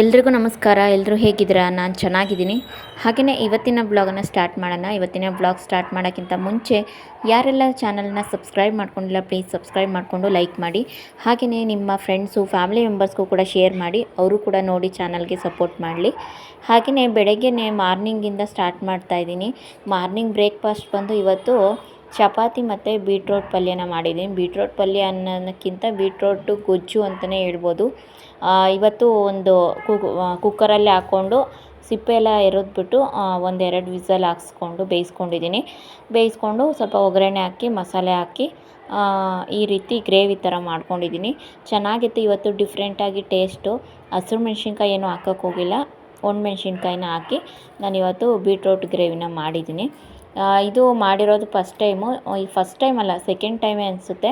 ಎಲ್ರಿಗೂ ನಮಸ್ಕಾರ ಎಲ್ಲರೂ ಹೇಗಿದ್ದೀರಾ? ನಾನು ಚೆನ್ನಾಗಿದ್ದೀನಿ. ಹಾಗೆಯೇ ಇವತ್ತಿನ ಬ್ಲಾಗನ್ನು ಸ್ಟಾರ್ಟ್ ಮಾಡೋಣ. ಇವತ್ತಿನ ಬ್ಲಾಗ್ ಸ್ಟಾರ್ಟ್ ಮಾಡೋಕ್ಕಿಂತ ಮುಂಚೆ ಯಾರೆಲ್ಲ ಚಾನಲ್ನ ಸಬ್ಸ್ಕ್ರೈಬ್ ಮಾಡ್ಕೊಂಡಿಲ್ಲ ಪ್ಲೀಸ್ ಸಬ್ಸ್ಕ್ರೈಬ್ ಮಾಡಿಕೊಂಡು ಲೈಕ್ ಮಾಡಿ. ಹಾಗೆಯೇ ನಿಮ್ಮ ಫ್ರೆಂಡ್ಸು ಫ್ಯಾಮಿಲಿ ಮೆಂಬರ್ಸ್ಗೂ ಕೂಡ ಶೇರ್ ಮಾಡಿ. ಅವರು ಕೂಡ ನೋಡಿ ಚಾನಲ್ಗೆ ಸಪೋರ್ಟ್ ಮಾಡಲಿ. ಹಾಗೆಯೇ ಬೆಳಗ್ಗೆನೇ ಮಾರ್ನಿಂಗಿಂದ ಸ್ಟಾರ್ಟ್ ಮಾಡ್ತಾಯಿದ್ದೀನಿ ಮಾರ್ನಿಂಗ್ ಬ್ರೇಕ್ಫಾಸ್ಟ್ ಬಂದು ಇವತ್ತು ಚಪಾತಿ ಮತ್ತು ಬೀಟ್ರೋಟ್ ಪಲ್ಯನ ಮಾಡಿದ್ದೀನಿ. ಬೀಟ್ರೋಟ್ ಪಲ್ಯ ಅನ್ನೋದಕ್ಕಿಂತ ಬೀಟ್ರೋಟು, ಗೊಜ್ಜು ಅಂತಲೇ ಹೇಳ್ಬೋದು. ಇವತ್ತು ಒಂದು ಕುಕ್ಕರಲ್ಲಿ ಹಾಕ್ಕೊಂಡು ಸಿಪ್ಪೆ ಎಲ್ಲ ಎರೆದ್ಬಿಟ್ಟು ಒಂದೆರಡು ವಿಸಲ್ ಹಾಕ್ಸ್ಕೊಂಡು ಬೇಯಿಸ್ಕೊಂಡಿದ್ದೀನಿ. ಬೇಯಿಸ್ಕೊಂಡು ಸ್ವಲ್ಪ ಒಗ್ಗರಣೆ ಹಾಕಿ, ಮಸಾಲೆ ಹಾಕಿ ಈ ರೀತಿ ಗ್ರೇವಿ ಥರ ಮಾಡ್ಕೊಂಡಿದ್ದೀನಿ. ಚೆನ್ನಾಗಿತ್ತು ಇವತ್ತು ಡಿಫ್ರೆಂಟಾಗಿ ಟೇಸ್ಟು. ಹಸಿರು ಮೆಣಸಿನ್ಕಾಯಿ ಏನೂ ಹಾಕೋಕ್ಕೋಗಿಲ್ಲ ಒಣ ಒಣಮೆಣ್ಸಿನ್ಕಾಯಿನ ಹಾಕಿ ನಾನಿವತ್ತು ಬೀಟ್ರೋಟ್ ಗ್ರೇವಿನ ಮಾಡಿದ್ದೀನಿ. ಇದು ಮಾಡಿರೋದು ಫಸ್ಟ್ ಟೈಮು ಈ ಫಸ್ಟ್ ಟೈಮ್ ಅಲ್ಲ ಸೆಕೆಂಡ್ ಟೈಮೇ ಅನಿಸುತ್ತೆ.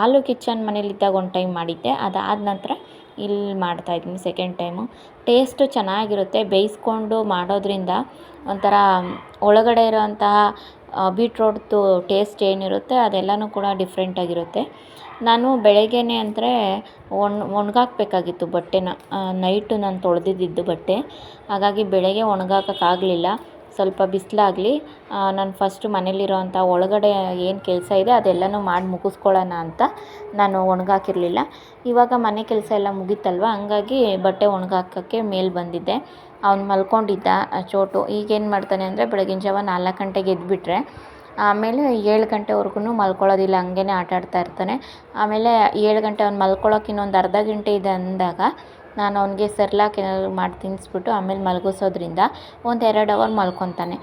ಆಲು ಕಿಚನ್ ಮನೇಲಿದ್ದಾಗ ಒಂದು ಟೈಮ್ ಮಾಡಿದ್ದೆ. ಅದಾದ ನಂತರ ಇಲ್ಲಿ ಮಾಡ್ತಾಯಿದ್ದೀನಿ ಸೆಕೆಂಡ್ ಟೈಮು ಟೇಸ್ಟು ಚೆನ್ನಾಗಿರುತ್ತೆ. ಬೇಯಿಸ್ಕೊಂಡು ಮಾಡೋದ್ರಿಂದ ಒಂಥರ, ಒಳಗಡೆ ಇರೋವಂತಹ ಬೀಟ್ರೋಟ್ದು ಟೇಸ್ಟ್ ಏನಿರುತ್ತೆ, ಅದೆಲ್ಲನೂ ಕೂಡ ಡಿಫ್ರೆಂಟಾಗಿರುತ್ತೆ ನಾನು ಬೆಳಗ್ಗೆನೇ ಅಂದರೆ ಒಣ, ಒಣಗಾಕ್ಬೇಕಾಗಿತ್ತು ಬಟ್ಟೆನ. ನೈಟು ನಾನು ತೊಳೆದಿದ್ದು ಬಟ್ಟೆ. ಹಾಗಾಗಿ ಬೆಳಗ್ಗೆ ಒಣಗಾಕೋಕ್ಕಾಗಲಿಲ್ಲ. ಸ್ವಲ್ಪ ಬಿಸಿಲಾಗಲಿ ನಾನು ಫಸ್ಟು ಮನೇಲಿರೋವಂಥ ಒಳಗಡೆ ಏನು ಕೆಲಸ ಇದೆ ಅದೆಲ್ಲನೂ ಮಾಡಿ ಮುಗಿಸ್ಕೊಳ್ಳೋಣ ಅಂತ ನಾನು ಒಣಗಾಕಿರಲಿಲ್ಲ. ಇವಾಗ ಮನೆ ಕೆಲಸ ಎಲ್ಲ ಮುಗೀತಲ್ವ? ಹಂಗಾಗಿ ಬಟ್ಟೆ ಒಣಗಾಕೋಕ್ಕೆ ಮೇಲೆ ಬಂದಿದ್ದೆ. ಅವ್ನು ಮಲ್ಕೊಂಡಿದ್ದ ಚೋಟು. ಈಗೇನು ಮಾಡ್ತಾನೆ ಅಂದರೆ ಬೆಳಗಿನ ಜಾವ ನಾಲ್ಕು ಗಂಟೆಗೆ ಎದ್ದುಬಿಟ್ರೆ ಆಮೇಲೆ ಏಳು ಗಂಟೆವರೆಗೂ ಮಲ್ಕೊಳ್ಳೋದಿಲ್ಲ ಹಂಗೇ ಆಟ ಆಡ್ತಾ ಇರ್ತಾನೆ. ಆಮೇಲೆ ಏಳು ಗಂಟೆ ಅವ್ನು ಮಲ್ಕೊಳ್ಳೋಕೆ ಇನ್ನೊಂದು ಅರ್ಧ ಗಂಟೆ ಇದೆ ಅಂದಾಗ ನಾನು ಅವನಿಗೆ ಸೆರ್ಲಾಕ್ ಏನಾದರೂ ಮಾಡಿ ತಿನ್ನಿಸ್ಬಿಟ್ಟು ಆಮೇಲೆ ಮಲಗಿಸೋದ್ರಿಂದ ಒಂದು ಎರಡು ಅವರ್ ಮಲ್ಕೊತಾನೆ.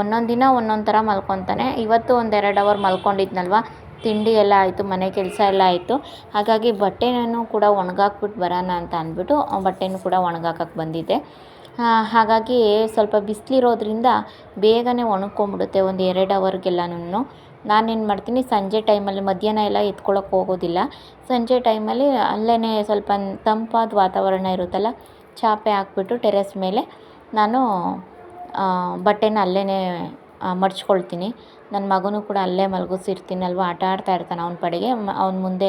ಒಂದೊಂದು ದಿನ ಒಂದೊಂದು ಥರ ಮಲ್ಕೊತಾನೆ. ಇವತ್ತು ಒಂದು ಎರಡು ಅವರ್ ಮಲ್ಕೊಂಡಿದ್ನಲ್ವ? ತಿಂಡಿ ಎಲ್ಲ ಆಯಿತು, ಮನೆ ಕೆಲಸ ಎಲ್ಲ ಆಯಿತು. ಹಾಗಾಗಿ ಬಟ್ಟೆನೂ ಕೂಡ ಒಣಗಾಕ್ಬಿಟ್ಟು ಬರೋಣ ಅಂತ ಅಂದ್ಬಿಟ್ಟು ಬಟ್ಟೆನೂ ಕೂಡ ಒಣಗಾಕಕ್ಕೆ ಬಂದಿದ್ದೆ. ಹಾಗಾಗಿ ಸ್ವಲ್ಪ ಬಿಸಿಲಿರೋದ್ರಿಂದ ಬೇಗನೆ ಒಣಗ್ಕೊಂಬಿಡುತ್ತೆ ಒಂದು ಎರಡು ಅವರ್ಗೆಲ್ಲನೂ ನಾನೇನು ಮಾಡ್ತೀನಿ, ಸಂಜೆ ಟೈಮಲ್ಲಿ ಮಧ್ಯಾಹ್ನ ಎಲ್ಲ ಎತ್ಕೊಳ್ಳೋಕೆ ಹೋಗೋದಿಲ್ಲ. ಸಂಜೆ ಟೈಮಲ್ಲಿ ಅಲ್ಲೇ ಸ್ವಲ್ಪ ತಂಪಾದ ವಾತಾವರಣ ಇರುತ್ತಲ್ಲ, ಚಾಪೆ ಹಾಕ್ಬಿಟ್ಟು ಟೆರೆಸ್ ಮೇಲೆ ನಾನು ಬಟ್ಟೆನ ಅಲ್ಲೇ ಮಡ್ಚ್ಕೊಳ್ತೀನಿ ನನ್ನ ಮಗನೂ ಕೂಡ ಅಲ್ಲೇ ಮಲಗಿಸಿರ್ತೀನಲ್ವ, ಆಟ ಆಡ್ತಾ ಇರ್ತಾನೆ ಅವನ ಪಾಡಿಗೆ. ಅವ್ನ ಮುಂದೆ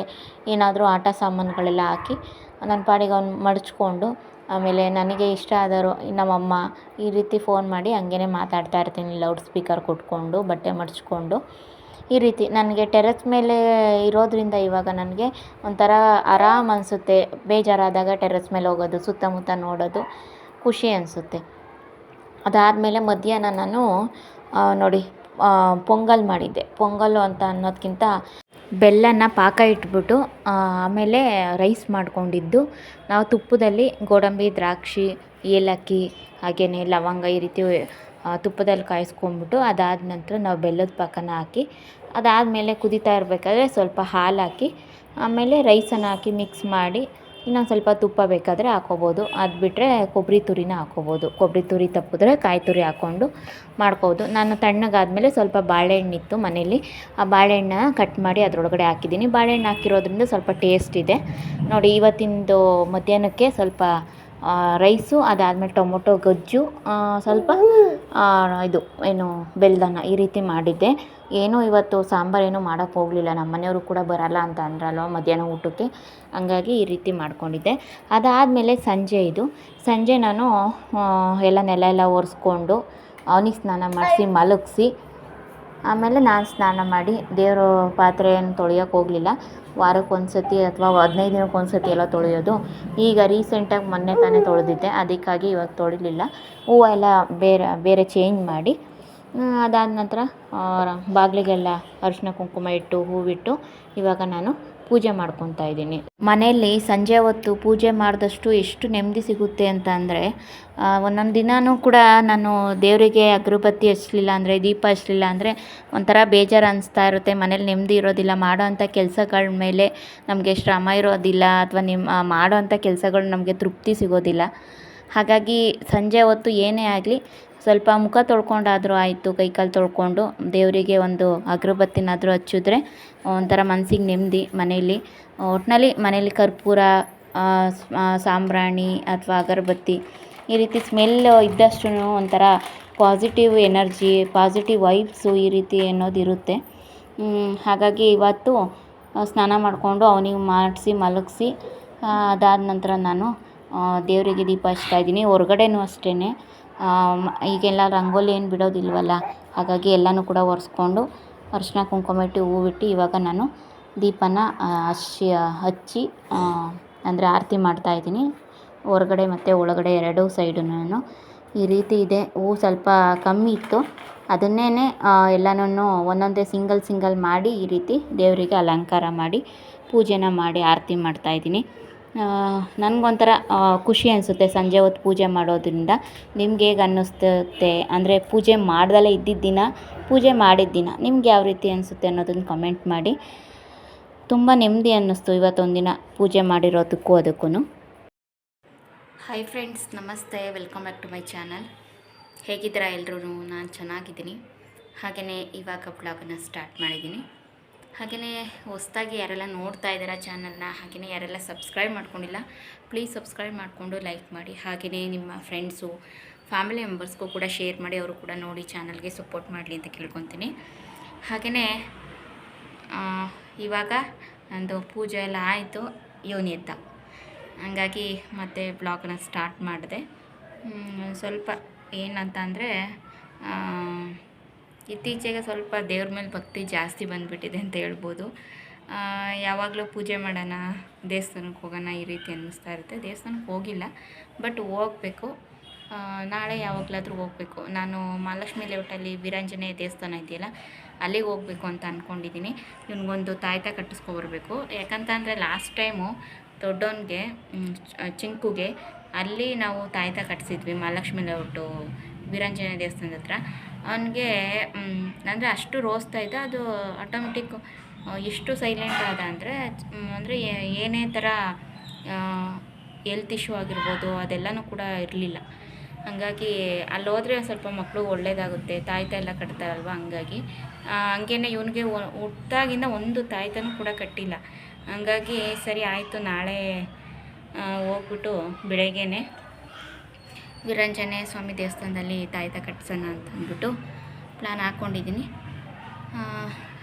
ಏನಾದರೂ ಆಟ ಸಾಮಾನುಗಳೆಲ್ಲ ಹಾಕಿ ನನ್ನ ಪಾಡಿಗೆ ಅವ್ನು ಮಡಚ್ಕೊಂಡು ಆಮೇಲೆ ನನಗೆ ಇಷ್ಟ ಆದರೂ ನಮ್ಮಮ್ಮ ಈ ರೀತಿ ಫೋನ್ ಮಾಡಿ ಹಂಗೇ ಮಾತಾಡ್ತಾ ಇರ್ತೀನಿ, ಲೌಡ್ ಸ್ಪೀಕರ್ ಕೊಟ್ಕೊಂಡು, ಬಟ್ಟೆ ಮಡಚ್ಕೊಂಡು ಈ ರೀತಿ ನನಗೆ ಟೆರೆಸ್ ಮೇಲೆ ಇರೋದ್ರಿಂದ ಇವಾಗ ನನಗೆ ಒಂಥರ ಆರಾಮ ಅನಿಸುತ್ತೆ. ಬೇಜಾರಾದಾಗ ಟೆರೆಸ್ ಮೇಲೆ ಹೋಗೋದು, ಸುತ್ತಮುತ್ತ ನೋಡೋದು, ಖುಷಿ ಅನಿಸುತ್ತೆ. ಅದಾದಮೇಲೆ ಮಧ್ಯಾಹ್ನ ನಾನು ನೋಡಿ ಪೊಂಗಲ್ ಮಾಡಿದ್ದೆ. ಪೊಂಗಲ್ಲು ಅಂತ ಅನ್ನೋದಕ್ಕಿಂತ ಬೆಲ್ಲನ ಪಾಕ ಇಟ್ಬಿಟ್ಟು ಆಮೇಲೆ ರೈಸ್ ಮಾಡಿಕೊಂಡಿದ್ದು. ನಾವು ತುಪ್ಪದಲ್ಲಿ ಗೋಡಂಬಿ, ದ್ರಾಕ್ಷಿ, ಏಲಕ್ಕಿ ಹಾಗೆಯೇ ಲವಂಗ ಈ ರೀತಿ ತುಪ್ಪದಲ್ಲಿ ಕಾಯಿಸ್ಕೊಂಡ್ಬಿಟ್ಟು ಅದಾದ ನಂತರ ನಾವು ಬೆಲ್ಲದ ಪಾಕನ ಹಾಕಿ ಅದಾದಮೇಲೆ ಕುದೀತಾ ಇರಬೇಕಾದ್ರೆ ಸ್ವಲ್ಪ ಹಾಲು ಹಾಕಿ ಆಮೇಲೆ ರೈಸನ್ನು ಹಾಕಿ ಮಿಕ್ಸ್ ಮಾಡಿ, ಇನ್ನೊಂದು ಸ್ವಲ್ಪ ತುಪ್ಪ ಬೇಕಾದರೆ ಹಾಕ್ಕೋಬೋದು ಅದು ಬಿಟ್ಟರೆ ಕೊಬ್ಬರಿ ತುರಿನ ಹಾಕ್ಕೋಬೋದು ಕೊಬ್ಬರಿ ತುರಿ ತಪ್ಪಿದ್ರೆ ಕಾಯಿ ತುರಿ ಹಾಕ್ಕೊಂಡು ಮಾಡ್ಕೋಬೋದು. ನಾನು ತಣ್ಣಗಾದಮೇಲೆ ಸ್ವಲ್ಪ ಬಾಳೆಹಣ್ಣಿತ್ತು ಮನೇಲಿ. ಆ ಬಾಳೆಹಣ್ಣ ಕಟ್ ಮಾಡಿ ಅದರೊಳಗಡೆ ಹಾಕಿದ್ದೀನಿ. ಬಾಳೆಹಣ್ಣು ಹಾಕಿರೋದ್ರಿಂದ ಸ್ವಲ್ಪ ಟೇಸ್ಟ್ ಇದೆ. ನೋಡಿ, ಇವತ್ತಿಂದು ಮಧ್ಯಾಹ್ನಕ್ಕೆ ಸ್ವಲ್ಪ ರೈಸು ಅದಾದಮೇಲೆ ಟೊಮೊಟೊ, ಗೊಜ್ಜು ಸ್ವಲ್ಪ ಇದು, ಏನು, ಬೆಲ್ದನ್ನ ಈ ರೀತಿ ಮಾಡಿದ್ದೆ. ಏನೂ ಇವತ್ತು ಸಾಂಬಾರು ಏನೂ ಮಾಡೋಕ್ಕೆ ಹೋಗಲಿಲ್ಲ. ನಮ್ಮ ಮನೆಯವರು ಕೂಡ ಬರಲ್ಲ ಅಂತ ಅಂದ್ರಲ್ವ ಮಧ್ಯಾಹ್ನ ಊಟಕ್ಕೆ. ಹಂಗಾಗಿ ಈ ರೀತಿ ಮಾಡ್ಕೊಂಡಿದ್ದೆ. ಅದಾದಮೇಲೆ ಸಂಜೆ ಇದು. ಸಂಜೆ ನಾನು ಎಲ್ಲ ನೆಲ ಎಲ್ಲ ಒರೆಸ್ಕೊಂಡು, ಅವನಿಗೆ ಸ್ನಾನ ಮಾಡಿಸಿ, ಮಲಗಿಸಿ ಆಮೇಲೆ ನಾನು ಸ್ನಾನ ಮಾಡಿ ದೇವರು ಪಾತ್ರೆಯನ್ನು ತೊಳೆಯೋಕೆ ಹೋಗಲಿಲ್ಲ. ವಾರಕ್ಕೆ ಒಂದು ಸತಿ ಅಥವಾ ಹದಿನೈದು ದಿನಕ್ಕೆ ಒಂದು ಸತಿ ಎಲ್ಲ ತೊಳೆಯೋದು. ಈಗ ರೀಸೆಂಟಾಗಿ ಮೊನ್ನೆ ತಾನೇ ತೊಳೆದಿದ್ದೆ. ಅದಕ್ಕಾಗಿ ಇವಾಗ ತೊಳಿಲಿಲ್ಲ. ಹೂವು ಎಲ್ಲ ಬೇರೆ ಬೇರೆ ಚೇಂಜ್ ಮಾಡಿ ಅದಾದ ನಂತರ ಬಾಗಿಲಿಗೆಲ್ಲ ಅರಿಶಿನ ಕುಂಕುಮ ಇಟ್ಟು ಹೂವಿಟ್ಟು ಇವಾಗ ನಾನು ಪೂಜೆ ಮಾಡ್ಕೊತಾ ಇದ್ದೀನಿ. ಮನೆಯಲ್ಲಿ ಸಂಜೆ ಹೊತ್ತು ಪೂಜೆ ಮಾಡಿದಷ್ಟು ಎಷ್ಟು ನೆಮ್ಮದಿ ಸಿಗುತ್ತೆ ಅಂತ ಅಂದರೆ ಒಂದೊಂದು ದಿನಾನೂ ಕೂಡ ನಾನು ದೇವರಿಗೆ ಅಗ್ರಬತ್ತಿ ಹಚ್ಚಲಿಲ್ಲ ಅಂದರೆ, ದೀಪ ಹಚ್ಚಲಿಲ್ಲ ಅಂದರೆ ಒಂಥರ ಬೇಜಾರು ಅನಿಸ್ತಾ ಇರುತ್ತೆ. ಮನೇಲಿ ನೆಮ್ಮದಿ ಇರೋದಿಲ್ಲ. ಮಾಡೋ ಅಂಥ ಕೆಲಸಗಳ ಮೇಲೆ ನಮಗೆ ಶ್ರಮ ಇರೋದಿಲ್ಲ ಅಥವಾ ನಿಮ್ಮ ಮಾಡೋ ಅಂಥ ಕೆಲಸಗಳು ನಮಗೆ ತೃಪ್ತಿ ಸಿಗೋದಿಲ್ಲ. ಹಾಗಾಗಿ ಸಂಜೆ ಹೊತ್ತು ಏನೇ ಆಗಲಿ ಸ್ವಲ್ಪ ಮುಖ ತೊಳ್ಕೊಂಡಾದರೂ ಆಯಿತು ಕೈಕಾಲು ತೊಳ್ಕೊಂಡು ದೇವರಿಗೆ ಒಂದು ಅಗರಬತ್ತಿನಾದರೂ ಹಚ್ಚಿದ್ರೆ ಒಂಥರ ಮನಸ್ಸಿಗೆ ನೆಮ್ಮದಿ ಮನೆಯಲ್ಲಿ ಒಟ್ಟಿನಲ್ಲಿ ಮನೇಲಿ ಕರ್ಪೂರ ಸಾಂಬ್ರಾಣಿ ಅಥವಾ ಅಗರಬತ್ತಿ ಈ ರೀತಿ ಸ್ಮೆಲ್ ಇದ್ದಷ್ಟು ಒಂಥರ ಪಾಸಿಟಿವ್ ಎನರ್ಜಿ ಪಾಸಿಟಿವ್ ವೈಬ್ಸು ಈ ರೀತಿ ಅನ್ನೋದು ಇರುತ್ತೆ. ಹಾಗಾಗಿ ಇವತ್ತು ಸ್ನಾನ ಮಾಡಿಕೊಂಡು ಅವನಿಗೆ ಮಾಡಿಸಿ, ಮಲಗಿಸಿ ಅದಾದ ನಂತರ ನಾನು ದೇವರಿಗೆ ದೀಪ ಹಚ್ತಾ ಇದ್ದೀನಿ. ಹೊರ್ಗಡೆನೂ ಅಷ್ಟೇ ಈಗೆಲ್ಲ ರಂಗೋಲಿ ಏನು ಬಿಡೋದಿಲ್ವಲ್ಲ, ಹಾಗಾಗಿ ಎಲ್ಲನೂ ಕೂಡ ಒರೆಸ್ಕೊಂಡು ಅರಿಶಿನ ಕುಂಕುಮ ಇಟ್ಟು ಹೂ ಇಟ್ಟು ಇವಾಗ ನಾನು ದೀಪನ ಹಚ್ಚಿ ಹಚ್ಚಿ ಅಂದರೆ ಆರತಿ ಮಾಡ್ತಾಯಿದ್ದೀನಿ ಹೊರಗಡೆ ಮತ್ತು ಒಳಗಡೆ ಎರಡೂ ಸೈಡುನು ಈ ರೀತಿ ಇದೆ, ಹೂ ಸ್ವಲ್ಪ ಕಮ್ಮಿ ಇತ್ತು. ಅದನ್ನೇ ಎಲ್ಲನೂ ಒಂದೊಂದೇ ಸಿಂಗಲ್ ಸಿಂಗಲ್ ಮಾಡಿ ಈ ರೀತಿ ದೇವರಿಗೆ ಅಲಂಕಾರ ಮಾಡಿ ಪೂಜೆನ ಮಾಡಿ ಆರತಿ ಮಾಡ್ತಾಯಿದ್ದೀನಿ ನನಗೊಂಥರ ಖುಷಿ ಅನಿಸುತ್ತೆ ಸಂಜೆ ಹೊತ್ತು ಪೂಜೆ ಮಾಡೋದ್ರಿಂದ. ನಿಮ್ಗೆ ಹೇಗೆ ಅನ್ನಿಸ್ತುತ್ತೆ? ಅಂದರೆ ಪೂಜೆ ಮಾಡ್ದಲೇ ಇದ್ದಿದ್ದ ದಿನ, ಪೂಜೆ ಮಾಡಿದ ದಿನ, ನಿಮ್ಗೆ ಯಾವ ರೀತಿ ಅನಿಸುತ್ತೆ ಅನ್ನೋದನ್ನು ಕಮೆಂಟ್ ಮಾಡಿ. ತುಂಬ ನೆಮ್ಮದಿ ಅನ್ನಿಸ್ತು ಇವತ್ತೊಂದು ದಿನ ಪೂಜೆ ಮಾಡಿರೋದಕ್ಕೂ ಅದಕ್ಕೂ ಹಾಯ್ ಫ್ರೆಂಡ್ಸ್ ನಮಸ್ತೆ welcome back to my channel ಹೇಗಿದ್ದೀರಾ ಎಲ್ಲರೂ ನಾನು ಚೆನ್ನಾಗಿದ್ದೀನಿ. ಹಾಗೆಯೇ ಇವಾಗ ಬ್ಲಾಗನ್ನು ಸ್ಟಾರ್ಟ್ ಮಾಡಿದ್ದೀನಿ. ಹಾಗೆಯೇ ಹೊಸದಾಗಿ ಯಾರೆಲ್ಲ ನೋಡ್ತಾ ಇದ್ದೀರಾ ಚಾನಲ್ನ, ಹಾಗೆಯೇ ಯಾರೆಲ್ಲ ಸಬ್ಸ್ಕ್ರೈಬ್ ಮಾಡ್ಕೊಂಡಿಲ್ಲ ಪ್ಲೀಸ್ ಸಬ್ಸ್ಕ್ರೈಬ್ ಮಾಡಿಕೊಂಡು ಲೈಕ್ ಮಾಡಿ. ಹಾಗೆಯೇ ನಿಮ್ಮ ಫ್ರೆಂಡ್ಸು ಫ್ಯಾಮಿಲಿ ಮೆಂಬರ್ಸ್ಗೂ ಕೂಡ ಶೇರ್ ಮಾಡಿ, ಅವರು ಕೂಡ ನೋಡಿ ಚಾನಲ್ಗೆ ಸಪೋರ್ಟ್ ಮಾಡಲಿ ಅಂತ ಕೇಳ್ಕೊತೀನಿ. ಹಾಗೆಯೇ ಇವಾಗ ನಂದು ಪೂಜೆ ಎಲ್ಲ ಆಯಿತು, ಯೋನಿ ಹಾಗಾಗಿ ಹಂಗಾಗಿ ಮತ್ತೆ ಬ್ಲಾಗನ್ನ ಸ್ಟಾರ್ಟ್ ಮಾಡಿದೆ. ಸ್ವಲ್ಪ ಏನಂತ ಅಂದರೆ ಇತ್ತೀಚೆಗೆ ಸ್ವಲ್ಪ ದೇವ್ರ ಮೇಲೆ ಭಕ್ತಿ ಜಾಸ್ತಿ ಬಂದುಬಿಟ್ಟಿದೆ ಅಂತ ಹೇಳ್ಬೋದು. ಯಾವಾಗಲೂ ಪೂಜೆ ಮಾಡೋಣ, ದೇವಸ್ಥಾನಕ್ಕೆ ಹೋಗೋಣ ಈ ರೀತಿ ಅನ್ನಿಸ್ತಾ ಇರುತ್ತೆ. ದೇವಸ್ಥಾನಕ್ಕೆ ಹೋಗಿಲ್ಲ, ಬಟ್ ಹೋಗ್ಬೇಕು. ನಾಳೆ ಯಾವಾಗಲಾದರೂ ಹೋಗಬೇಕು. ನಾನು ಮಹಾಲಕ್ಷ್ಮಿ ಲೇಔಟಲ್ಲಿ ವೀರಾಂಜನೇಯ ದೇವಸ್ಥಾನ ಇದೆಯಲ್ಲ ಅಲ್ಲಿಗೆ ಹೋಗಬೇಕು ಅಂತ ಅಂದ್ಕೊಂಡಿದ್ದೀನಿ ಇವನಿಗೊಂದು ತಾಯ್ತ ಕಟ್ಟಿಸ್ಕೊಬರ್ಬೇಕು. ಯಾಕಂತಂದರೆ ಲಾಸ್ಟ್ ಟೈಮು ದೊಡ್ಡವನಿಗೆ ಚಿಂಕುಗೆ ಅಲ್ಲಿ ನಾವು ತಾಯ್ತ ಕಟ್ಟಿಸಿದ್ವಿ ಮಹಾಲಕ್ಷ್ಮಿ ಲೇಔಟು, ವೀರಾಂಜನೇಯ ದೇವಸ್ಥಾನದ ಹತ್ರ. ಅವನಿಗೆ ಅಂದರೆ ಅಷ್ಟು ರೋಸ್ತಾ ಇದ್ದ, ಅದು ಆಟೋಮೆಟಿಕ್ ಎಷ್ಟು ಸೈಲೆಂಟ್ ಆದ ಅಂದರೆ ಅಂದರೆ ಏನೇ ಥರ ಎಲ್ತ್ ಇಶ್ಯೂ ಆಗಿರ್ಬೋದು, ಅದೆಲ್ಲನೂ ಕೂಡ ಇರಲಿಲ್ಲ. ಹಾಗಾಗಿ ಅಲ್ಲಿ ಹೋದರೆ ಸ್ವಲ್ಪ ಮಕ್ಕಳು ಒಳ್ಳೇದಾಗುತ್ತೆ, ತಾಯ್ತ ಎಲ್ಲ ಕಟ್ತಾರಲ್ವ ಹಂಗಾಗಿ. ಹಂಗೇನೆ ಇವನಿಗೆ ಹುಟ್ಟಾಗಿಂದ ಒಂದು ತಾಯ್ತನೂ ಕೂಡ ಕಟ್ಟಿಲ್ಲ. ಹಂಗಾಗಿ ಸರಿ ಆಯಿತು, ನಾಳೆ ಹೋಗ್ಬಿಟ್ಟು ಬೆಳಗ್ಗೆನೆ ವೀರಾಂಜನೇಯ ಸ್ವಾಮಿ ದೇವಸ್ಥಾನದಲ್ಲಿ ತಾಯ್ತ ಕಟ್ಸೋಣ ಅಂತ ಅಂದ್ಬಿಟ್ಟು ಪ್ಲ್ಯಾನ್ ಹಾಕ್ಕೊಂಡಿದ್ದೀನಿ.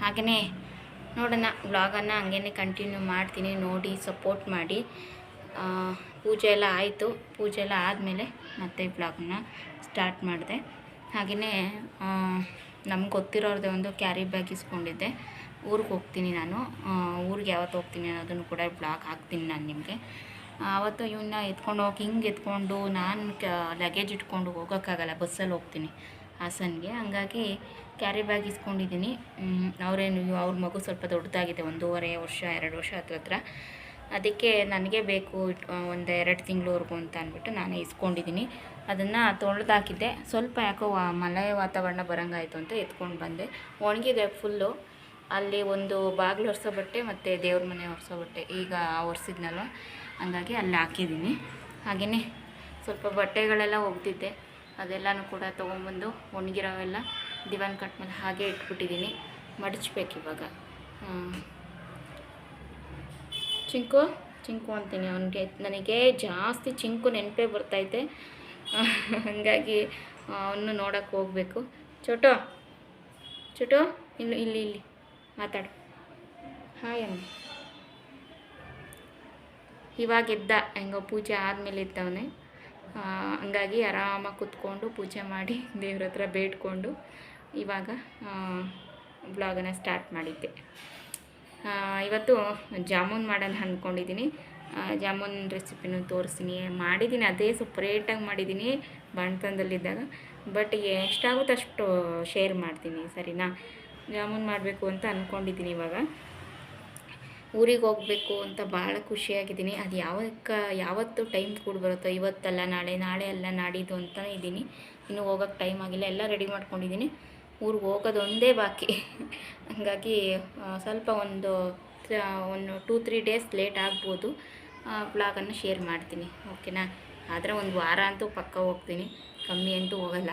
ಹಾಗೆಯೇ ನೋಡೋಣ ವ್ಲಾಗನ್ನು ಹಂಗೇ ಕಂಟಿನ್ಯೂ ಮಾಡ್ತೀನಿ, ನೋಡಿ ಸಪೋರ್ಟ್ ಮಾಡಿ. ಪೂಜೆ ಎಲ್ಲ ಆಯಿತು. ಪೂಜೆ ಎಲ್ಲ ಆದಮೇಲೆ ಮತ್ತೆ ಬ್ಲಾಗನ್ನ ಸ್ಟಾರ್ಟ್ ಮಾಡಿದೆ. ಹಾಗೆಯೇ ನಮ್ಗೆ ಗೊತ್ತಿರೋರದೇ ಒಂದು ಕ್ಯಾರಿ ಬ್ಯಾಗ್ ಇಸ್ಕೊಂಡಿದ್ದೆ. ಊರಿಗೆ ಹೋಗ್ತೀನಿ ನಾನು. ಊರಿಗೆ ಯಾವತ್ತು ಹೋಗ್ತೀನಿ ಅನ್ನೋದನ್ನು ಕೂಡ ಬ್ಲಾಗ್ ಹಾಕ್ತೀನಿ ನಾನು ನಿಮಗೆ. ಆವತ್ತು ಇವನ್ನ ಎತ್ಕೊಂಡು ಹೋಗಿ ಹಿಂಗೆ ಎತ್ಕೊಂಡು ನಾನು ಕ ಲಗೇಜ್ ಇಟ್ಕೊಂಡು ಹೋಗೋಕ್ಕಾಗಲ್ಲ ಬಸ್ಸಲ್ಲಿ ಹೋಗ್ತೀನಿ ಹಾಸನ್ಗೆ. ಹಂಗಾಗಿ ಕ್ಯಾರಿ ಬ್ಯಾಗ್ ಇಸ್ಕೊಂಡಿದ್ದೀನಿ. ಅವರೇನು ಅವ್ರ ಮಗು ಸ್ವಲ್ಪ ದೊಡ್ಡದಾಗಿದೆ, ಒಂದೂವರೆ ವರ್ಷ, ಎರಡು ವರ್ಷ ಹತ್ರ ಹತ್ರ. ಅದಕ್ಕೆ ನನಗೆ ಬೇಕು ಒಂದು ಎರಡು ತಿಂಗಳವರೆಗೂ ಅಂತ ಅಂದ್ಬಿಟ್ಟು ನಾನು ಇಸ್ಕೊಂಡಿದ್ದೀನಿ. ಅದನ್ನು ತೊಳೆದಾಕಿದ್ದೆ. ಸ್ವಲ್ಪ ಯಾಕೋ ಮಳೆ ವಾತಾವರಣ ಬರೋಂಗಾಯ್ತು ಅಂತ ಎತ್ಕೊಂಡು ಬಂದೆ. ಒಣಗಿದೆ ಫುಲ್ಲು. ಅಲ್ಲಿ ಒಂದು ಬಾಗಿಲು ಒರೆಸೋ ಬಟ್ಟೆ ಮತ್ತು ದೇವ್ರ ಮನೆ ಒರೆಸೋ ಬಟ್ಟೆ. ಈಗ ಒರೆಸಿದ್ನಲ್ವ? ಹಂಗಾಗಿ ಅಲ್ಲಿ ಹಾಕಿದ್ದೀನಿ. ಹಾಗೆಯೇ ಸ್ವಲ್ಪ ಬಟ್ಟೆಗಳೆಲ್ಲ ಒಗ್ದಿದ್ದೆ. ಅದೆಲ್ಲನೂ ಕೂಡ ತೊಗೊಂಬಂದು ಒಣಗಿರೋವೆಲ್ಲ ದಿವಾನ್ ಕಟ್ ಮೇಲೆ ಹಾಗೆ ಇಟ್ಬಿಟ್ಟಿದ್ದೀನಿ. ಮಡಚ್ಬೇಕು ಇವಾಗ. ಚಿಂಕು ಚಿಂಕು ಅಂತೀನಿ ಅವನಿಗೆ. ನನಗೆ ಜಾಸ್ತಿ ಚಿಂಕು ನೆನಪೇ ಬರ್ತೈತೆ ಹಾಗಾಗಿ ಅವನು ನೋಡೋಕೆ ಹೋಗಬೇಕು. ಚೋಟು ಚೋಟು, ಇಲ್ಲಿ ಇಲ್ಲಿ ಇಲ್ಲಿ, ಮಾತಾಡು. ಹಾಯ್ ಅಮ್ಮ ಇವಾಗ ಎದ್ದ ಹೆಂಗೋ ಪೂಜೆ ಆದಮೇಲೆ ಇದ್ದವನೇ ಹಂಗಾಗಿ ಆರಾಮಾಗಿ ಕುತ್ಕೊಂಡು ಪೂಜೆ ಮಾಡಿ ದೇವ್ರ ಹತ್ರ ಬೇಡ್ಕೊಂಡು ಇವಾಗ ಬ್ಲಾಗನ್ನು ಸ್ಟಾರ್ಟ್ ಮಾಡಿದ್ದೆ. ಇವತ್ತು ಜಾಮೂನ್ ಮಾಡೋಣ ಅಂದ್ಕೊಂಡಿದ್ದೀನಿ ಜಾಮೂನ್ ರೆಸಿಪಿನೂ ತೋರಿಸ್ತೀನಿ ಮಾಡಿದ್ದೀನಿ ಅದೇ ಸಪ್ರೇಟಾಗಿ ಮಾಡಿದ್ದೀನಿ ಬಾಣ್ತನದಲ್ಲಿದ್ದಾಗ. ಬಟ್ ಎಷ್ಟಾಗುತ್ತೆ ಅಷ್ಟು ಶೇರ್ ಮಾಡ್ತೀನಿ, ಸರಿನಾ? ಜಾಮೂನ್ ಮಾಡಬೇಕು ಅಂತ ಅಂದ್ಕೊಂಡಿದ್ದೀನಿ ಇವಾಗ. ಊರಿಗೆ ಹೋಗಬೇಕು ಅಂತ ಭಾಳ ಖುಷಿಯಾಗಿದ್ದೀನಿ. ಅದು ಯಾವಕ್ಕೆ, ಯಾವತ್ತು ಟೈಮ್ ಕೂಡ ಬರುತ್ತೋ, ಇವತ್ತಲ್ಲ, ನಾಳೆ ನಾಳೆ ಅಲ್ಲ, ನಾಡಿದ್ದು ಅಂತಲೇ ಇದ್ದೀನಿ. ಇನ್ನೂ ಹೋಗೋಕ್ಕೆ ಟೈಮ್ ಆಗಿಲ್ಲ. ಎಲ್ಲ ರೆಡಿ ಮಾಡ್ಕೊಂಡಿದ್ದೀನಿ. ಊರಿಗೆ ಹೋಗೋದೊಂದೇ ಬಾಕಿ. ಹಾಗಾಗಿ ಸ್ವಲ್ಪ ಒಂದು ಒಂದು ಟೂ ತ್ರೀ ಡೇಸ್ ಲೇಟ್ ಆಗ್ಬೋದು. ಬ್ಲಾಗನ್ನು ಶೇರ್ ಮಾಡ್ತೀನಿ. ಓಕೆನಾ ಆದರೆ ಒಂದು ವಾರ ಅಂತೂ ಪಕ್ಕ ಹೋಗ್ತೀನಿ. ಕಮ್ಮಿ ಅಂತೂ ಹೋಗಲ್ಲ.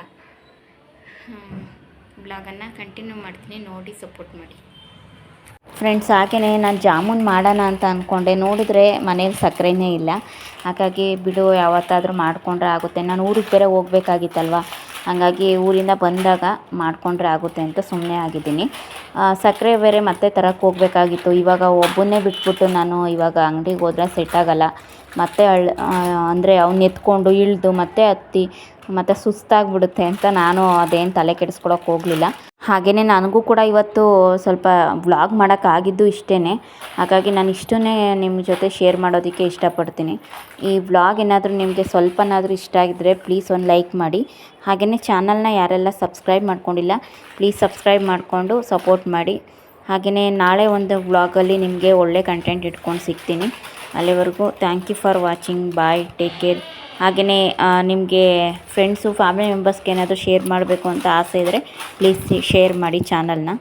ಬ್ಲಾಗನ್ನು ಕಂಟಿನ್ಯೂ ಮಾಡ್ತೀನಿ. ನೋಡಿ ಸಪೋರ್ಟ್ ಮಾಡಿ. ಫ್ರೆಂಡ್ಸ್ ಹಾಗೆಯೇ ನಾನು ಜಾಮೂನ್ ಮಾಡೋಣ ಅಂತ ಅಂದ್ಕೊಂಡೆ ನೋಡಿದ್ರೆ ಮನೇಲಿ ಸಕ್ಕರೆನೇ ಇಲ್ಲ. ಹಾಗಾಗಿ ಬಿಡು, ಯಾವತ್ತಾದರೂ ಮಾಡಿಕೊಂಡ್ರೆ ಆಗುತ್ತೆ. ನಾನು ಊರಿಗೆ ಬೇರೆ ಹೋಗ್ಬೇಕಾಗಿತ್ತಲ್ವ? ಹಾಗಾಗಿ ಊರಿಂದ ಬಂದಾಗ ಮಾಡಿಕೊಂಡ್ರೆ ಆಗುತ್ತೆ ಅಂತ ಸುಮ್ಮನೆ ಆಗಿದ್ದೀನಿ. ಸಕ್ಕರೆ ಬೇರೆ ಮತ್ತೆ ತರಕ್ಕೆ ಹೋಗ್ಬೇಕಾಗಿತ್ತು. ಇವಾಗ ಒಬ್ಬನ್ನೇ ಬಿಟ್ಬಿಟ್ಟು ನಾನು ಇವಾಗ ಅಂಗಡಿಗೆ ಹೋದ್ರೆ ಸೆಟ್ ಆಗೋಲ್ಲ. ಮತ್ತೆ ಅಳ್ ಅಂದರೆ ಅವ್ನ ಎತ್ಕೊಂಡು ಇಳಿದು ಮತ್ತೆ ಹತ್ತಿ ಮತ್ತು ಸುಸ್ತಾಗಿಬಿಡುತ್ತೆ ಅಂತ ನಾನು ಅದೇನು ತಲೆ ಕೆಡಿಸ್ಕೊಳಕ್ಕೆ ಹೋಗಲಿಲ್ಲ. ಹಾಗೆಯೇ ನನಗೂ ಕೂಡ ಇವತ್ತು ಸ್ವಲ್ಪ ವ್ಲಾಗ್ ಮಾಡೋಕ್ಕಾಗಿದ್ದು ಇಷ್ಟೇ ಹಾಗಾಗಿ ನಾನು ಇಷ್ಟನ್ನೇ ನಿಮ್ಮ ಜೊತೆ ಶೇರ್ ಮಾಡೋದಕ್ಕೆ ಇಷ್ಟಪಡ್ತೀನಿ. ಈ ವ್ಲಾಗ್ ಏನಾದರೂ ನಿಮಗೆ ಸ್ವಲ್ಪನಾದರೂ ಇಷ್ಟ ಆಗಿದ್ದರೆ ಪ್ಲೀಸ್ ಒಂದು ಲೈಕ್ ಮಾಡಿ. ಹಾಗೆಯೇ ಚಾನಲ್ನ ಯಾರೆಲ್ಲ ಸಬ್ಸ್ಕ್ರೈಬ್ ಮಾಡ್ಕೊಂಡಿಲ್ಲ, ಪ್ಲೀಸ್ ಸಬ್ಸ್ಕ್ರೈಬ್ ಮಾಡಿಕೊಂಡು ಸಪೋರ್ಟ್ ಮಾಡಿ. ಹಾಗೆಯೇ ನಾಳೆ ಒಂದು ವ್ಲಾಗಲ್ಲಿ ನಿಮಗೆ ಒಳ್ಳೆ ಕಂಟೆಂಟ್ ಇಟ್ಕೊಂಡು ಸಿಗ್ತೀನಿ. ಅಲ್ಲಿವರೆಗೂ thank you for watching, bye, take care. ಹಾಗೆಯೇ ನಿಮಗೆ ಫ್ರೆಂಡ್ಸು ಫ್ಯಾಮಿಲಿ ಮೆಂಬರ್ಸ್ಗೆ ಏನಾದರೂ ಶೇರ್ ಮಾಡಬೇಕು ಅಂತ ಆಸೆ ಇದ್ದರೆ ಪ್ಲೀಸ್ ಶೇರ್ ಮಾಡಿ ಚಾನಲ್ನ